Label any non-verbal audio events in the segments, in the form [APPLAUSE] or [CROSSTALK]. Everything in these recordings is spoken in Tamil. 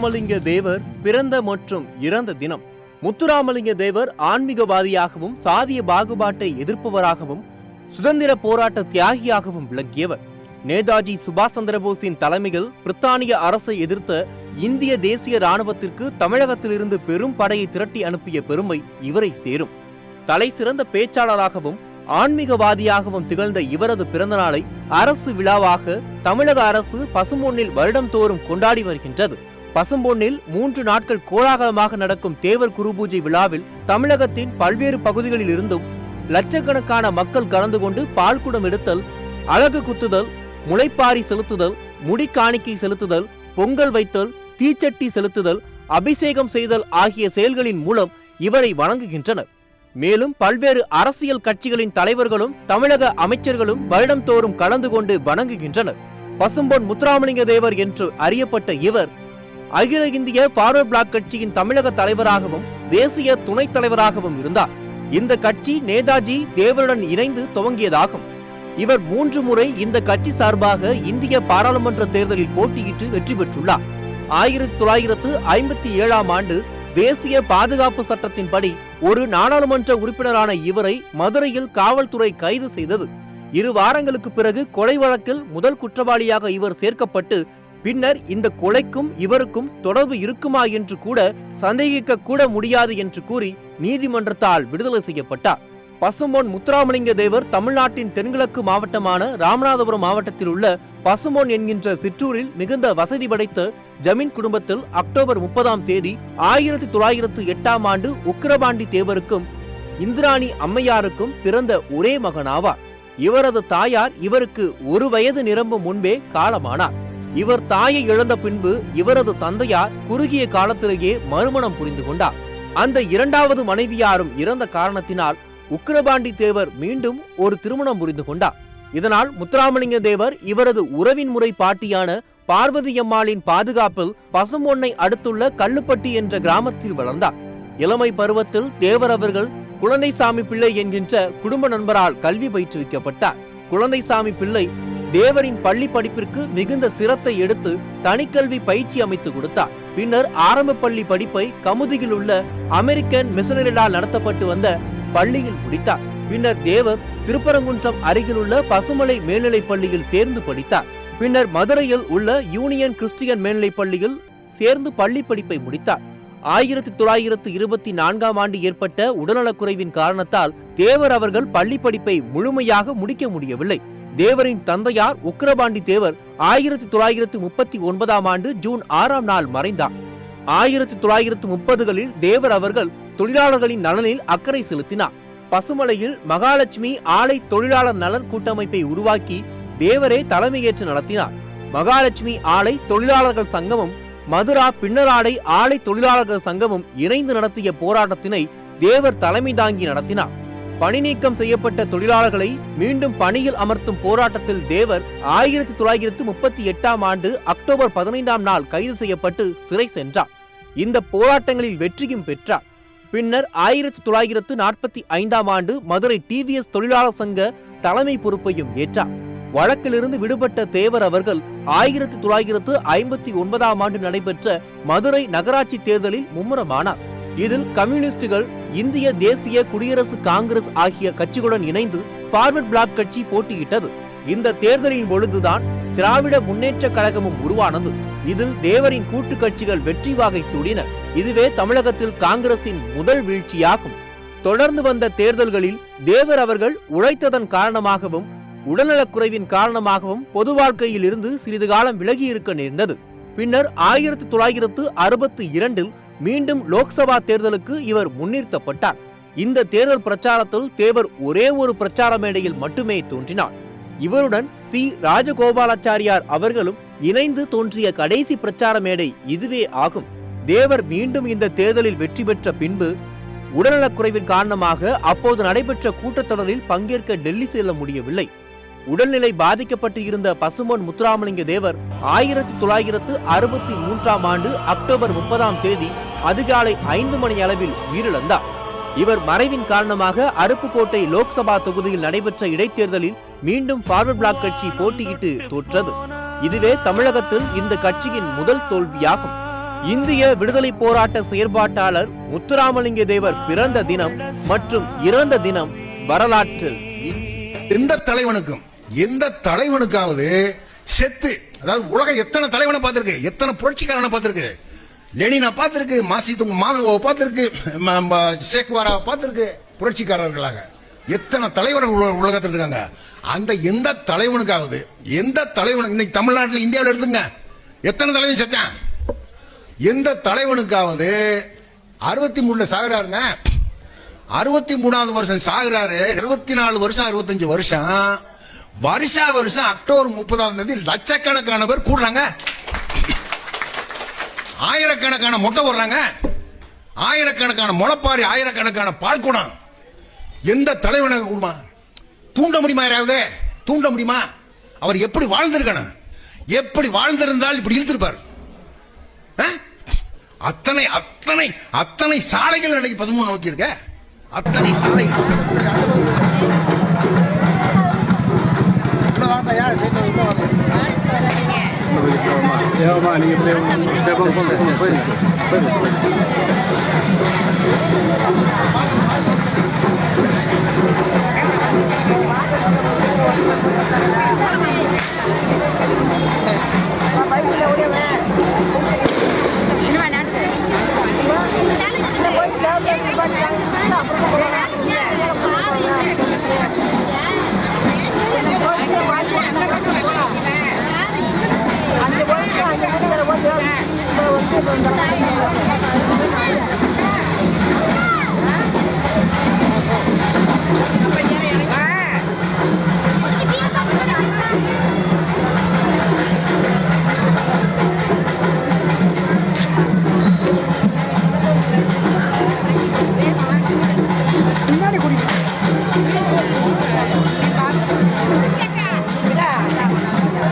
முத்துராமலிங்க தேவர் பிறந்த மற்றும் இறந்த தினம். முத்துராமலிங்க தேவர் ஆன்மீகவாதியாகவும் சாதிய பாகுபாட்டை எதிர்ப்பவராகவும் சுதந்திர போராட்ட தியாகியாகவும் விளங்கியவர். நேதாஜி சுபாஷ் சந்திரபோஸின் தலைமையில் பிரித்தானிய அரசை எதிர்த்த இந்திய தேசிய ராணுவத்திற்கு தமிழகத்திலிருந்து பெரும் படையை திரட்டி அனுப்பிய பெருமை இவரை சேரும். தலை சிறந்த பேச்சாளராகவும் ஆன்மீகவாதியாகவும் திகழ்ந்த இவரது பிறந்த நாளை அரசு விழாவாக தமிழக அரசு பசுமொன்னில் வருடம் தோறும் கொண்டாடி வருகின்றது. பசும்பொன்னில் மூன்று நாட்கள் கோலாகலமாக நடக்கும் தேவர் குருபூஜை விழாவில் தமிழகத்தின் பல்வேறு பகுதிகளில் இருந்தும் லட்சக்கணக்கான மக்கள் கலந்து கொண்டு பால்குடம் எடுத்தல் அழகு குத்துதல் முளைப்பாரி செலுத்துதல் முடி காணிக்கை செலுத்துதல் பொங்கல் வைத்தல் தீச்சட்டி செலுத்துதல் அபிஷேகம் செய்தல் ஆகிய செயல்களின் மூலம் இவரை வணங்குகின்றனர். மேலும் பல்வேறு அரசியல் கட்சிகளின் தலைவர்களும் தமிழக அமைச்சர்களும் வருடம்தோறும் கலந்து கொண்டு வணங்குகின்றனர். பசும்பொன் முத்துராமலிங்க தேவர் என்று அறியப்பட்ட இவர் அகில இந்திய பார்வர்ட் பிளாக் கட்சியின் தமிழக தலைவராகவும் தேசிய துணைத் தலைவராகவும் இருந்தார். இந்த கட்சி நேதாஜி தேவருடன் இணைந்து துவங்கியதாகும். இவர் மூன்று முறை இந்த கட்சி சார்பாக இந்திய பாராளுமன்ற தேர்தலில் போட்டியிட்டு வெற்றி பெற்றுள்ளார். ஆயிரத்தி தொள்ளாயிரத்து ஐம்பத்தி ஏழாம் ஆண்டு தேசிய பாதுகாப்பு சட்டத்தின்படி ஒரு நாடாளுமன்ற உறுப்பினரான இவரை மதுரையில் காவல்துறை கைது செய்தது. இரு வாரங்களுக்கு பிறகு கொலை வழக்கில் முதல் குற்றவாளியாக இவர் சேர்க்கப்பட்டு பின்னர் இந்த கொலைக்கும் இவருக்கும் தொடர்பு இருக்குமா என்று கூட சந்தேகிக்க கூட முடியாது என்று கூறி நீதிமன்றத்தால் விடுதலை செய்யப்பட்டார். பசும்பொன் முத்துராமலிங்க தேவர் தமிழ்நாட்டின் தென்கிழக்கு மாவட்டமான ராமநாதபுரம் மாவட்டத்தில் உள்ள பசும்பொன் என்கின்ற சிற்றூரில் மிகுந்த வசதி படைத்த ஜமீன் குடும்பத்தில் அக்டோபர் முப்பதாம் தேதி ஆயிரத்தி தொள்ளாயிரத்து எட்டாம் ஆண்டு உக்கிரபாண்டி தேவருக்கும் இந்திராணி அம்மையாருக்கும் பிறந்த ஒரே மகனாவார். இவரது தாயார் இவருக்கு ஒரு வயது நிரம்பும் முன்பே காலமானார். இவர் தாயை இழந்த பின்பு இவரது தந்தையார் குறுகிய காலத்திலேயே மறுமணம் புரிந்து கொண்டார். அந்த இரண்டாவது மனைவியாரும் இறந்த காரணத்தினால் உக்கிரபாண்டி தேவர் மீண்டும் ஒரு திருமணம் புரிந்து கொண்டார். இதனால் முத்துராமலிங்க தேவர் இவரது உறவின் முறை பாட்டியான பார்வதி அம்மாளின் பாதுகாப்பில் பசுமொன்னை அடுத்துள்ள கல்லுப்பட்டி என்ற கிராமத்தில் வளர்ந்தார். இளமை பருவத்தில் தேவர் அவர்கள் குழந்தைசாமி பிள்ளை என்கின்ற குடும்ப நண்பரால் கல்வி பயிற்றுவிக்கப்பட்டார். குழந்தைசாமி பிள்ளை தேவரின் பள்ளி படிப்பிற்கு மிகுந்த சிரத்தை எடுத்து தனிக்கல்வி பயிற்சி அமைத்து கொடுத்தார். பின்னர் ஆரம்ப பள்ளி படிப்பை கமுதியில் உள்ள அமெரிக்கன் மிஷனரிகளால் நடத்தப்பட்டு வந்த பள்ளியில் முடித்தார். பின்னர் தேவர் திருப்பரங்குன்றம் அருகிலுள்ள பசுமலை மேல்நிலைப் பள்ளியில் சேர்ந்து படித்தார். பின்னர் மதுரையில் உள்ள யூனியன் கிறிஸ்டியன் மேல்நிலைப் பள்ளியில் சேர்ந்து பள்ளி படிப்பை முடித்தார். ஆயிரத்தி தொள்ளாயிரத்து இருபத்தி நான்காம் ஆண்டு ஏற்பட்ட உடல்நலக்குறைவின் காரணத்தால் தேவர் அவர்கள் பள்ளி படிப்பை முழுமையாக முடிக்க முடியவில்லை. தேவரின் தந்தையார் உக்கிரபாண்டி தேவர் ஆயிரத்தி தொள்ளாயிரத்து முப்பத்தி ஒன்பதாம் ஆண்டு ஜூன் ஆறாம் நாள் மறைந்தார். ஆயிரத்தி தொள்ளாயிரத்து முப்பதுகளில் தேவர் அவர்கள் தொழிலாளர்களின் நலனில் அக்கறை செலுத்தினார். பசுமலையில் மகாலட்சுமி ஆலை தொழிலாளர் நலன் கூட்டமைப்பை உருவாக்கி தேவரே தலைமையேற்று நடத்தினார். மகாலட்சுமி ஆலை தொழிலாளர்கள் சங்கமும் மதுரா பின்னராடை ஆலை தொழிலாளர்கள் சங்கமும் இணைந்து நடத்திய போராட்டத்தினை தேவர் தலைமை தாங்கி நடத்தினார். பணி நீக்கம் செய்யப்பட்ட தொழிலாளர்களை மீண்டும் பணியில் அமர்த்தும் போராட்டத்தில் தேவர் ஆயிரத்தி தொள்ளாயிரத்து முப்பத்தி எட்டாம் ஆண்டு அக்டோபர் பதினைந்தாம் நாள் கைது செய்யப்பட்டு சிறை சென்றார். இந்த போராட்டங்களில் வெற்றியும் பெற்றார். பின்னர் ஆயிரத்தி தொள்ளாயிரத்து நாற்பத்தி ஐந்தாம் ஆண்டு மதுரை டிவிஎஸ் தொழிலாளர் சங்க தலைமை பொறுப்பையும் ஏற்றார். வழக்கிலிருந்து விடுபட்ட தேவர் அவர்கள் ஆயிரத்தி தொள்ளாயிரத்து ஐம்பத்தி ஒன்பதாம் ஆண்டு நடைபெற்ற மதுரை நகராட்சி தேர்தலில் மும்முரமானார். இதில் கம்யூனிஸ்டுகள் இந்திய தேசிய குடியரசு காங்கிரஸ் ஆகிய கட்சிகளுடன் இணைந்து பார்வர்ட் பிளாக் கட்சி போட்டியிட்டது. இந்த தேர்தலின் பொழுதுதான் திராவிட முன்னேற்ற கழகமும் உருவானது. இதில் தேவரின் கூட்டு கட்சிகள் வெற்றி வாகை சூடின. இதுவே தமிழகத்தில் காங்கிரசின் முதல் வீழ்ச்சியாகும். தொடர்ந்து வந்த தேர்தல்களில் தேவர் அவர்கள் உழைத்ததன் காரணமாகவும் உடல்நலக்குறைவின் காரணமாகவும் பொது வாழ்க்கையில் இருந்து சிறிது காலம் விலகி இருக்க நேர்ந்தது. பின்னர் ஆயிரத்தி தொள்ளாயிரத்து அறுபத்தி இரண்டில் மீண்டும் லோக்சபா தேர்தலுக்கு இவர் முன்னிறுத்தப்பட்டார். இந்த தேர்தல் பிரச்சாரத்தில் தேவர் ஒரே ஒரு பிரச்சார மேடையில் மட்டுமே தோன்றினார். இவருடன் சி. ராஜகோபாலாச்சாரியார் அவர்களும் இணைந்து தோன்றிய கடைசி பிரச்சார மேடை இதுவே ஆகும். தேவர் மீண்டும் இந்த தேர்தலில் வெற்றி பெற்ற பின்பு உடல்நலக்குறைவின் காரணமாக அப்போது நடைபெற்ற கூட்டத்தொடரில் பங்கேற்க டெல்லி செல்ல முடியவில்லை. உடல்நிலை பாதிக்கப்பட்டு இருந்த பசுமன் முத்துராமலிங்க தேவர் ஆயிரத்தி தொள்ளாயிரத்து அறுபத்தி மூன்றாம் ஆண்டு அக்டோபர் முப்பதாம் தேதி அதிகாலை ஐந்து மணி அளவில் உயிரிழந்தார். இவர் மறைவின் காரணமாக அருப்புக்கோட்டை லோக்சபா தொகுதியில் நடைபெற்ற இடைத்தேர்தலில் மீண்டும் பார்வர்ட் பிளாக் கட்சி போட்டியிட்டு தோற்றது. இதுவே தமிழகத்தில் இந்த கட்சியின் முதல் தோல்வியாகும். இந்திய விடுதலை போராட்ட செயற்பாட்டாளர் முத்துராமலிங்க தேவர் பிறந்த தினம் மற்றும் இறந்த தினம் வரலாற்றில் எந்த தலைவனுக்கும் எந்த தலைவனுக்காவது செத்து அதாவது உலக எத்தனை தலைவனை பார்த்திருக்கு? எத்தனை புரட்சிக்காரனை பார்த்திருக்கு? லெனினை பார்த்திருக்கு மாசி மாவை பார்த்திருக்கு ம- ம- சேக்குவாரா பார்த்திருக்கு புரட்சிக்காரர்களாக. எத்தனை தலைவர்கள் உலகத்தில் இருக்காங்க. அந்த எந்த தலைவனுக்காவது எந்த தலைவனுக்கு இன்னைக்கு தமிழ்நாட்டில் இந்தியாவில் எடுத்துங்க. எத்தனை தலைவன் செத்தான்? எந்த தலைவனுக்காவது அறுபத்தி மூணுல சாகுறாருங்க. அறுபத்தி மூணாவது வருஷம் சாகுறாரு. இருபத்தி நாலு வருஷம் அறுபத்தஞ்சு வருஷம். வருஷா வருஷம் அக்டோபர் முப்பதாம் தேதி லட்சக்கணக்கான பேர் கூடுறாங்க. ஆயிரக்கணக்கான மொட்டை போடுறாங்க ஆயிரக்கணக்கான முளப்பாரி ஆயிரக்கணக்கான பால்குடம் எந்த தலைவனாக கூடுமா தூண்ட முடியுமா யாராவது? தூண்ட முடியுமா? அவர் எப்படி வாழ்ந்திருக்கணும்? எப்படி வாழ்ந்திருந்தால் இப்படி இழுத்திருப்பார்? ஆ? அத்தனை அத்தனை அத்தனை சாலைகள் இன்னைக்கு பசுமன் நோக்கி இருக்க. அத்தனை சாலைகள். 你要骂你也不用，再碰碰碰会的，会的。Thank you.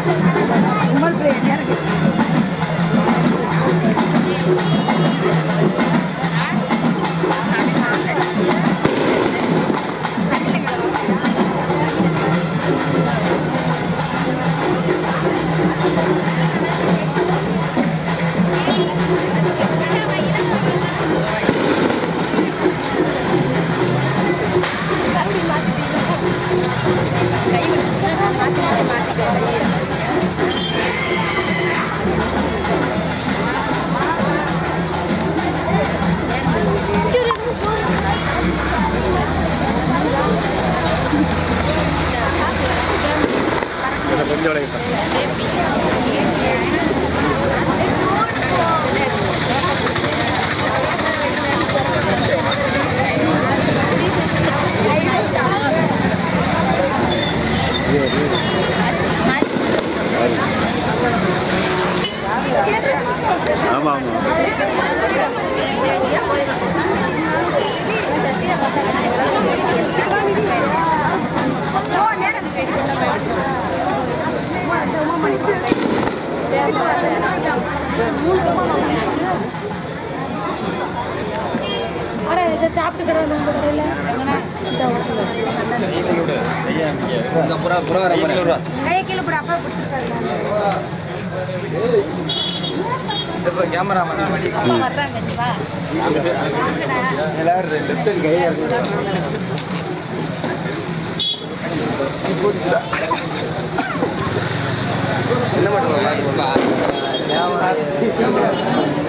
Thank [LAUGHS] you. ஆனா இதை சாப்பிட்டு கிடந்து கடையில்? அப்பா வர்றாங்க 気ぃよかった。